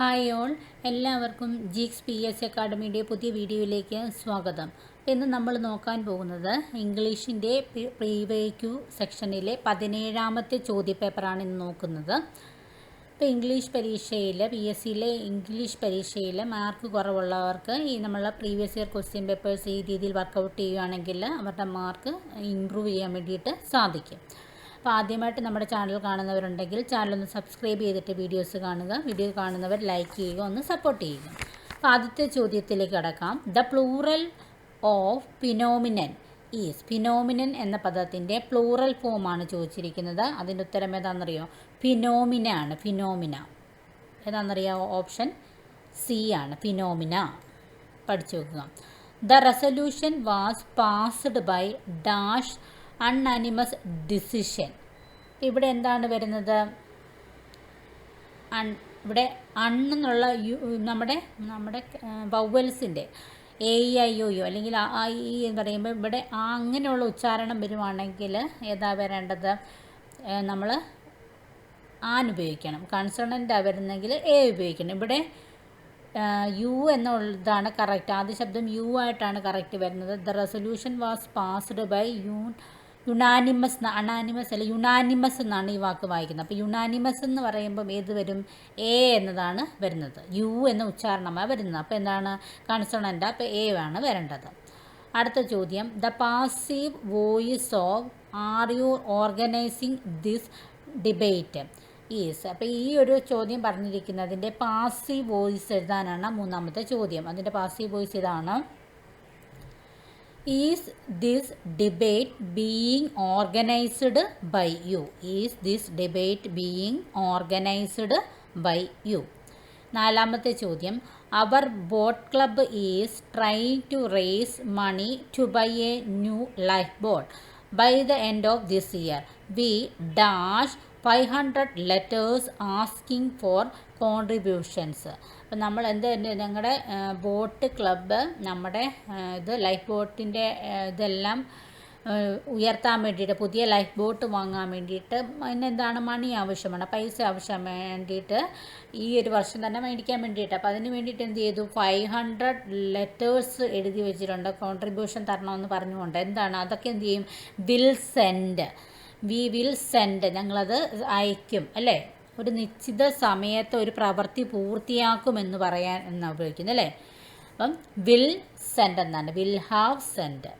Hi all. എല്ലാവർക്കും ജിക്സ് P S അക്കാഡമിയുടെ പുതിയ വീഡിയോയിലേക്ക് സ്വാഗതം. ഇന്ന് നമ്മൾ നോക്കാൻ പോകുന്നത് ഇംഗ്ലീഷിന്റെ പ്രീവേ ക്യൂ സെക്ഷനിലെ പതിനേഴാമത്തെ ചോദ്യപേപ്പറാണ് ഇന്ന് നോക്കുന്നത്. ഇപ്പോൾ ഇംഗ്ലീഷ് പരീക്ഷയിൽ പി എസ് സിയിലെ ഇംഗ്ലീഷ് പരീക്ഷയിൽ മാർക്ക് കുറവുള്ളവർക്ക് ഈ നമ്മളെ പ്രീവിയസ് ഇയർ ക്വസ്റ്റ്യൻ പേപ്പേഴ്സ് ഈ രീതിയിൽ വർക്കൗട്ട് ചെയ്യുകയാണെങ്കിൽ അവരുടെ മാർക്ക് ഇമ്പ്രൂവ് ചെയ്യാൻ വേണ്ടിയിട്ട് സാധിക്കും. അപ്പോൾ ആദ്യമായിട്ട് നമ്മുടെ ചാനൽ കാണുന്നവരുണ്ടെങ്കിൽ ഒന്ന് സബ്സ്ക്രൈബ് ചെയ്തിട്ട് വീഡിയോസ് കാണുക. വീഡിയോ കാണുന്നവർ ലൈക്ക് ചെയ്യുക ഒന്ന് സപ്പോർട്ട് ചെയ്യുക. അപ്പോൾ ആദ്യത്തെ ചോദ്യത്തിലേക്ക് കടക്കാം. The plural of phenomenon. Is phenomenon എന്ന പദത്തിന്റെ പ്ലൂറൽ ഫോമാണ് ചോദിച്ചിരിക്കുന്നത്. അതിന്റെ ഉത്തരം ഏതാണെന്നറിയോ? ഫിനോമിന ആണ് ഫിനോമിന. ഏതാണെന്നറിയാമോ ഓപ്ഷൻ സി ആണ് ഫിനോമിന. പഠിച്ചു വെക്കുക the resolution was passed by dash unanimous decision ഇവിടെ എന്താണ് വരുന്നത്? അൺ ഇവിടെ അണ്ണെന്നുള്ള യു നമ്മുടെ നമ്മുടെ വവ്വൽസിന്റെ A E I O U അല്ലെങ്കിൽ ആ ഇ എന്ന് പറയുമ്പോൾ ഇവിടെ ആ അങ്ങനെയുള്ള ഉച്ചാരണം വരുവാണെങ്കിൽ ഏതാ വരേണ്ടത്? നമ്മൾ ആൻ ഉപയോഗിക്കണം. കൺസണന്റാണ് വരുന്നെങ്കിൽ എ ഉപയോഗിക്കണം. ഇവിടെ യു എന്നുള്ളതാണ് കറക്റ്റ് ആദ്യ ശബ്ദം യു ആയിട്ടാണ് കറക്റ്റ് വരുന്നത്. The resolution was passed by U unanimous anonymous അല്ല യുണാനിമസ് എന്നാണ് ഈ വാക്ക് വായിക്കുന്നത്. അപ്പോൾ യുണാനിമസ് എന്ന് പറയുമ്പം ഏത് വരും? എ എന്നതാണ് വരുന്നത്. യു എന്ന ഉച്ചാരണമാണ് വരുന്നത്. അപ്പോൾ എന്താണ്? കൺസണന്റ് അപ്പോൾ എ ആണ് വരേണ്ടത്. അടുത്ത ചോദ്യം. The passive voice of are you organising this debate is അപ്പോൾ ഈ ഒരു ചോദ്യം പറഞ്ഞിരിക്കുന്നതിന്റെ പാസീവ് വോയിസ് എഴുതാനാണ് മൂന്നാമത്തെ ചോദ്യം. അതിന്റെ പാസീവ് വോയിസ് ഇതാണ് is this debate being organised by you is this debate being organised by you നാലാമത്തെ ചോദ്യം. Our boat club is try to raise money to buy a new life boat by the end of this year we dash five hundred letters asking for contributions. അപ്പം നമ്മൾ എന്ത് ഞങ്ങളുടെ boat club നമ്മുടെ ഇത് life ബോട്ടിന്റെ ഇതെല്ലാം ഉയർത്താൻ വേണ്ടിയിട്ട് പുതിയ ലൈഫ് ബോട്ട് വാങ്ങാൻ വേണ്ടിയിട്ട് അതിനെന്താണ് മണി ആവശ്യമാണ് പൈസ ആവശ്യം വേണ്ടിയിട്ട് ഈ ഒരു വർഷം തന്നെ മേടിക്കാൻ വേണ്ടിയിട്ട്. അപ്പോൾ അതിന് വേണ്ടിയിട്ട് എന്ത് ചെയ്തു? ഫൈവ് ഹൺഡ്രഡ് ലെറ്റേഴ്സ് എഴുതി വെച്ചിട്ടുണ്ട് കോൺട്രിബ്യൂഷൻ തരണമെന്ന് പറഞ്ഞുകൊണ്ട്. എന്താണ്? അതൊക്കെ എന്ത് ചെയ്യും? Will send we will send ഞങ്ങളത് അയക്കും അല്ലേ? ഒരു നിശ്ചിത സമയത്ത് ഒരു പ്രവൃത്തി പൂർത്തിയാക്കുമെന്ന് പറയാൻ എന്നാണ് ഉപയോഗിക്കുന്നത് അല്ലേ? അപ്പം വിൽ സെൻഡ് എന്നാണ്. Will have send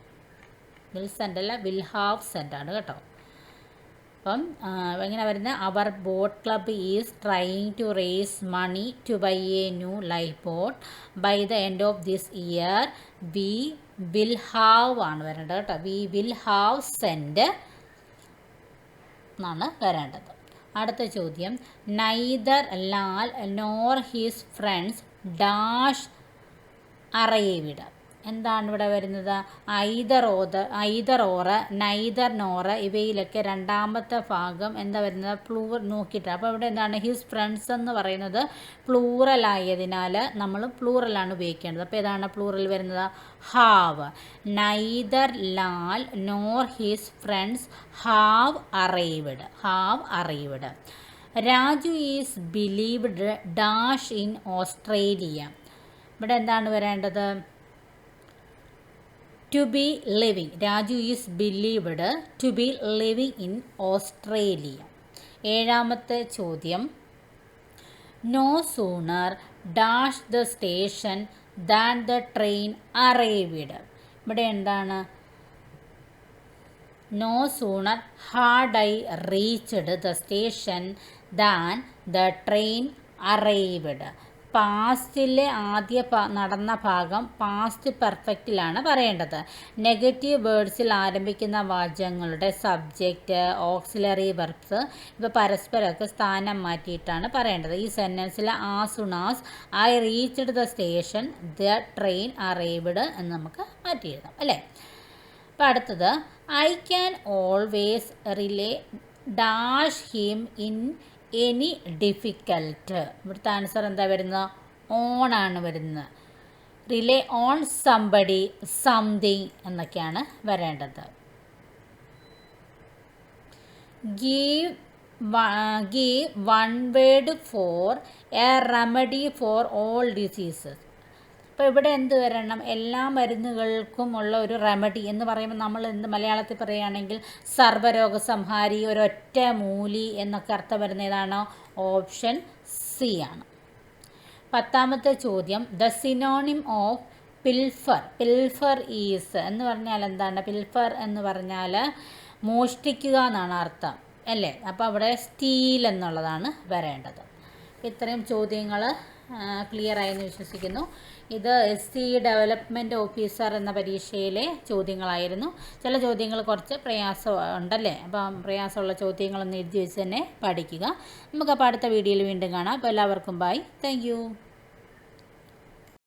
will send അല്ല വിൽ ഹാവ് സെൻഡ് ആണ് കേട്ടോ. അപ്പം എങ്ങനെ വരുന്നത്? Our boat club is trying to raise money to buy a new life boat by the end of this year we will have ആണ് വരേണ്ടത് കേട്ടോ. We will have send എന്നാണ് വരേണ്ടത്. അടുത്ത ചോദ്യം. Neither Lal nor his friends dash arrived എന്താണ് ഇവിടെ വരുന്നത്? Either or either or neither nor ഇവയിലൊക്കെ രണ്ടാമത്തെ ഭാഗം എന്താ വരുന്നത്? പ്ലൂർ നോക്കിയിട്ട്. അപ്പോൾ ഇവിടെ എന്താണ്? ഹിസ് ഫ്രണ്ട്സ് എന്ന് പറയുന്നത് പ്ലൂറൽ ആയതിനാൽ നമ്മൾ പ്ലൂറലാണ് ഉപയോഗിക്കേണ്ടത്. അപ്പോൾ ഏതാണ് പ്ലൂറൽ വരുന്നത്? Have. Neither Lal nor his friends have arrived. Have arrived. Raju is believed dash in Australia. ഇവിടെ എന്താണ് വരേണ്ടത്? To be living Raju is believed to be living in Australia ഏഴാമത്തെ ചോദ്യം. No sooner dash the station than the train arrived ഇവിടെ എന്താണ്? No sooner had I reached the station than the train arrived പാസ്റ്റിലെ ആദ്യ നടന്ന ഭാഗം past പെർഫെക്റ്റിലാണ് പറയേണ്ടത്. Negative വേർഡ്സിൽ ആരംഭിക്കുന്ന വാചകങ്ങളുടെ സബ്ജക്റ്റ് ഓക്സിലറി വെർബ്സ് ഇവ പരസ്പരമൊക്കെ സ്ഥാനം മാറ്റിയിട്ടാണ് പറയേണ്ടത്. ഈ സെന്റൻസിൽ as soon as I reached the station the train arrived എന്ന് നമുക്ക് മാറ്റി എഴുതാം അല്ലേ? അപ്പോൾ അടുത്തത് I can always rely dash him in any difficult ഇവിടുത്തെ ആൻസർ എന്താ വരുന്നത്? ഓൺ ആണ് വരുന്നത്. റിലേ ഓൺ സംബടി സംതിങ് എന്നൊക്കെയാണ് വരേണ്ടത്. Give give one word for a remedy for all diseases അപ്പോൾ ഇവിടെ എന്ത് വരണം? എല്ലാ മരുന്നുകൾക്കും ഉള്ള ഒരു റെമഡി എന്ന് പറയുമ്പോൾ നമ്മൾ എന്ത് മലയാളത്തിൽ പറയുകയാണെങ്കിൽ സർവരോഗ സംഹാരി ഒരൊറ്റ മൂലി എന്നൊക്കെ അർത്ഥം വരുന്ന ഓപ്ഷൻ സി ആണ്. പത്താമത്തെ ചോദ്യം. The synonym of pilfer. Pilfer is എന്ന് പറഞ്ഞാൽ എന്താണ്? പിൽഫർ എന്ന് പറഞ്ഞാൽ മോഷ്ടിക്കുക എന്നാണ് അർത്ഥം അല്ലേ? അപ്പോൾ അവിടെ സ്റ്റീൽ എന്നുള്ളതാണ് വരേണ്ടത്. ഇത്രയും ചോദ്യങ്ങൾ ക്ലിയർ ആയെന്ന് വിശ്വസിക്കുന്നു. ഇത് എസ് സി ഡെവലപ്മെന്റ് ഓഫീസർ എന്ന പരീക്ഷയിലെ ചോദ്യങ്ങളായിരുന്നു. ചില ചോദ്യങ്ങൾ കുറച്ച് പ്രയാസം ഉണ്ടല്ലേ? അപ്പം പ്രയാസമുള്ള ചോദ്യങ്ങളൊന്ന് എഴുതി വെച്ച് തന്നെ പഠിക്കുക. നമുക്ക് അപ്പോൾ അടുത്ത വീഡിയോയിൽ വീണ്ടും കാണാം. അപ്പോൾ എല്ലാവർക്കും ബൈ താങ്ക്